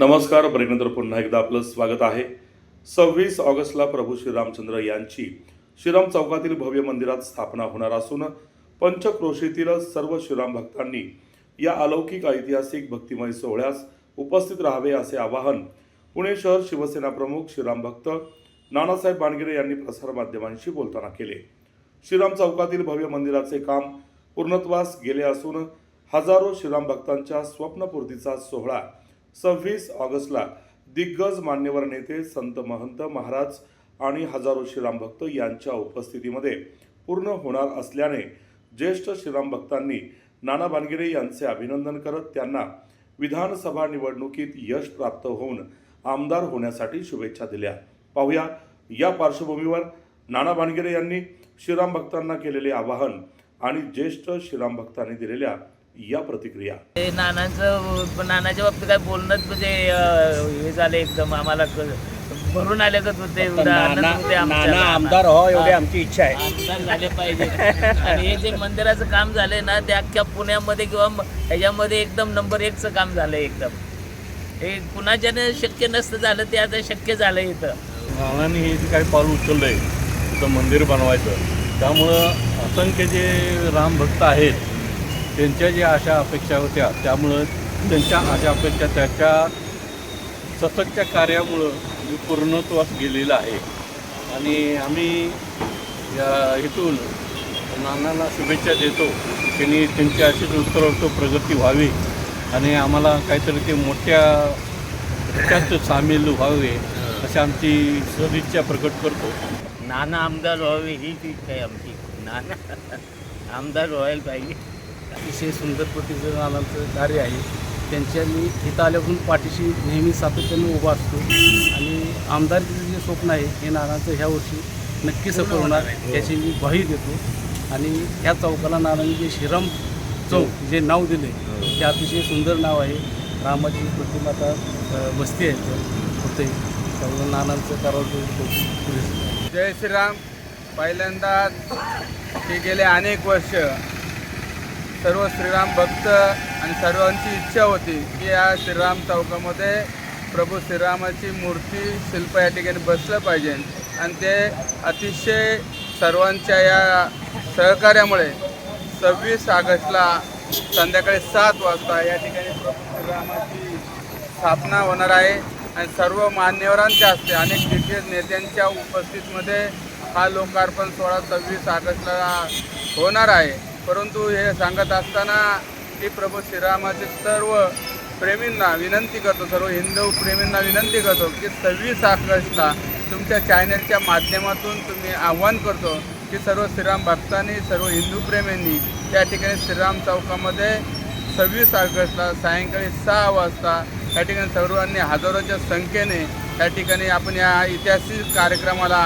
नमस्कार ब्रेकनंतर पुन्हा एकदा आपलं स्वागत आहे. सव्वीस ऑगस्टला प्रभू श्रीरामचंद्र यांची श्रीराम चौकातील भव्य मंदिरात स्थापना होणार असून पंचक्रोशीतील सर्व श्रीराम भक्तांनी या अलौकिक ऐतिहासिक भक्तिमय सोहळ्यास उपस्थित राहावे असे आवाहन पुणे शहर शिवसेना प्रमुख श्रीराम भक्त नानासाहेब बाणगिरे यांनी प्रसारमाध्यमांशी बोलताना केले. श्रीराम चौकातील भव्य मंदिराचे काम पूर्णत्वास गेले असून हजारो श्रीराम भक्तांच्या स्वप्नपूर्तीचा सोहळा सव्वीस ऑगस्टला दिग्गज मान्यवर नेते संत महंत महाराज आणि हजारो श्रीराम भक्त यांच्या उपस्थितीमध्ये पूर्ण होणार असल्याने ज्येष्ठ श्रीराम भक्तांनी नाना बानगिरे यांचे अभिनंदन करत त्यांना विधानसभा निवडणुकीत यश प्राप्त होऊन आमदार होण्यासाठी शुभेच्छा दिल्या. पाहूया या पार्श्वभूमीवर नाना बाणगिरे यांनी श्रीराम भक्तांना केलेले आवाहन आणि ज्येष्ठ श्रीराम भक्तांनी दिलेल्या या प्रतिक्रिया ते नानांचं नानाच्या बाबतीत काय बोलणंच म्हणजे अं, हे झालं एकदम आम्हाला क- भरून आले का ते पण आनंद नाना होते आमच्या नाना. आमदार हो एवढी. आमची इच्छा आहे आमदार झाले पाहिजे आणि हे जे मंदिराचं काम झालंय ना ते अख्ख्या पुण्यामध्ये किंवा म- ह्याच्यामध्ये एकदम नंबर एकचं काम झालंय एकदम हे कुणाच्याने शक्य नसतं झालं ते आता शक्य झालं इथं नानांनी हे जे काही पाऊल उचललं आहे तिथं मंदिर बनवायचं त्यामुळं असंख्य जे रामभक्त आहेत त्यांच्या ज्या अशा अपेक्षा होत्या त्यामुळं त्यांच्या आशा अपेक्षा त्याच्या सततच्या कार्यामुळं मी पूर्णत्वास गेलेलं आहे. आणि आम्ही या इथून नानांना शुभेच्छा देतो त्यांनी त्यांची अशीच उत्तरोत्तर प्रगती व्हावी आणि आम्हाला काहीतरी ते मोठ्या त्यात सामील व्हावे अशी आमची सदिच्छा प्रकट करतो. नाना आमदार व्हावे हीच इच्छा आहे आमची. नाना आमदार व्हायला पाहिजे. अतिशय सुंदर पद्धतीचं कार्य आहे. त्यांच्या मी इथं आल्यापासून पाठीशी नेहमी सातत्याने उभा असतो. आणि आमदारकीचं जे स्वप्न आहे हे नानांचं ह्या वर्षी नक्की सफल होणार. याची मी ग्वाही देतो. आणि ह्या चौकाला नानांनी जे श्रीराम चौक जे नाव दिले ते अतिशय सुंदर नाव आहे. रामाची प्रतिमाता वस्ती आहे होते त्यामुळे नानांचं करावं जय श्रीराम. पहिल्यांदा ते गेले अनेक वर्ष. सर्व श्रीराम भक्त आणि सर्वांची इच्छा होती की या श्रीराम चौकामध्ये प्रभू श्रीरामाची मूर्ती शिल्प या ठिकाणी बसलं पाहिजे. आणि ते अतिशय सर्वांच्या या सहकार्यामुळे सव्वीस ऑगस्टला संध्याकाळी सात वाजता या ठिकाणी प्रभू श्रीरामाची स्थापना होणार आहे. आणि सर्व मान्यवरांच्या हस्ते अनेक दिग्गज नेत्यांच्या उपस्थितीमध्ये हा लोकार्पण सोहळा सव्वीस ऑगस्टला होणार आहे. परंतु हे सांगत असताना की प्रभू श्रीरामाचे सर्व प्रेमींना विनंती करतो सर्व हिंदू प्रेमींना विनंती करतो की सव्वीस ऑगस्टला तुमच्या चॅनलच्या माध्यमातून तुम्ही आव्हान करतो की सर्व श्रीराम भक्तांनी सर्व हिंदू प्रेमींनी त्या ठिकाणी श्रीराम चौकामध्ये सव्वीस ऑगस्टला सायंकाळी सहा वाजता या ठिकाणी सर्वांनी हजारोच्या संख्येने त्या ठिकाणी आपण या ऐतिहासिक कार्यक्रमाला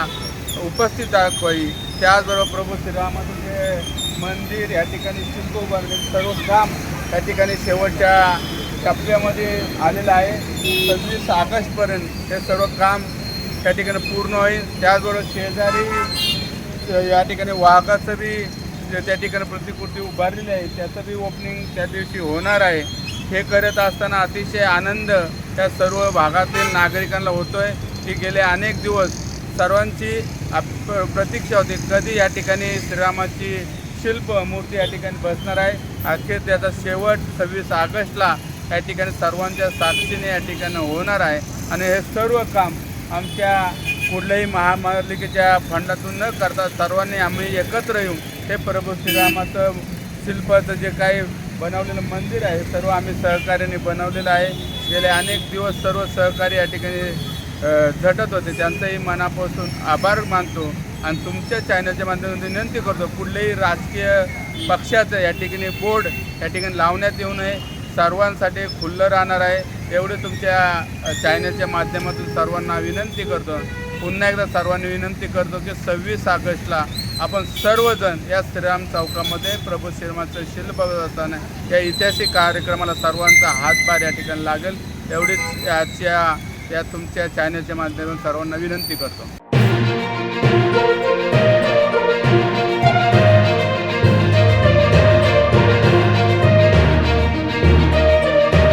उपस्थित दाखवावी त्याचबरोबर प्रभू श्रीरामाचं जे मंदिर या ठिकाणी शिल्प उभारले सर्व काम त्या ठिकाणी शेवटच्या टप्प्यामध्ये आलेलं आहे. सव्वीस ऑगस्टपर्यंत हे सर्व काम त्या ठिकाणी पूर्ण होईल. त्याचबरोबर शेजारी या ठिकाणी वाघाचं बी जे त्या ठिकाणी प्रतिकृती उभारलेली आहे त्याचं बी ओपनिंग त्या दिवशी होणार आहे. हे करत असताना अतिशय आनंद त्या सर्व भागातील नागरिकांना होतो आहे की गेले अनेक दिवस सर्वांची आप- प्रतीक्षा होती. कधी या ठिकाणी श्रीरामाची शिल्प मूर्ती या ठिकाणी बसणार आहे? अखेर त्याचा शेवट सव्वीस ऑगस्टला या ठिकाणी सर्वांच्या साक्षीने या ठिकाणी होणार आहे. आणि हे सर्व काम आमच्या कुठल्याही महापालिकेच्या फंडातून न करता सर्वांनी आम्ही एकत्र येऊन हे प्रभू श्रीरामाचं शिल्पाचं जे काही बनवलेलं मंदिर आहे सर्व आम्ही सहकार्याने बनवलेलं आहे. गेले अनेक दिवस सर्व सहकारी या ठिकाणी झटत होते. त्यांचंही मनापासून आभार मानतो आणि तुमच्या चॅनलच्या माध्यमातून विनंती करतो कुठल्याही राजकीय पक्षाचं या ठिकाणी बोर्ड या ठिकाणी लावण्यात येऊ नये. सर्वांसाठी खुल्लं राहणार आहे. एवढे तुमच्या चॅनलच्या माध्यमातून सर्वांना विनंती करतो. पुन्हा एकदा सर्वांनी विनंती करतो की सव्वीस ऑगस्टला आपण सर्वजण या श्रीराम चौकामध्ये प्रभू श्रीरामाचं शिल्प असताना या ऐतिहासिक कार्यक्रमाला सर्वांचा हातभार या ठिकाणी लागेल. एवढीच आजच्या या तुमच्या चॅनलच्या माध्यमातून सर्वांना विनंती करतो.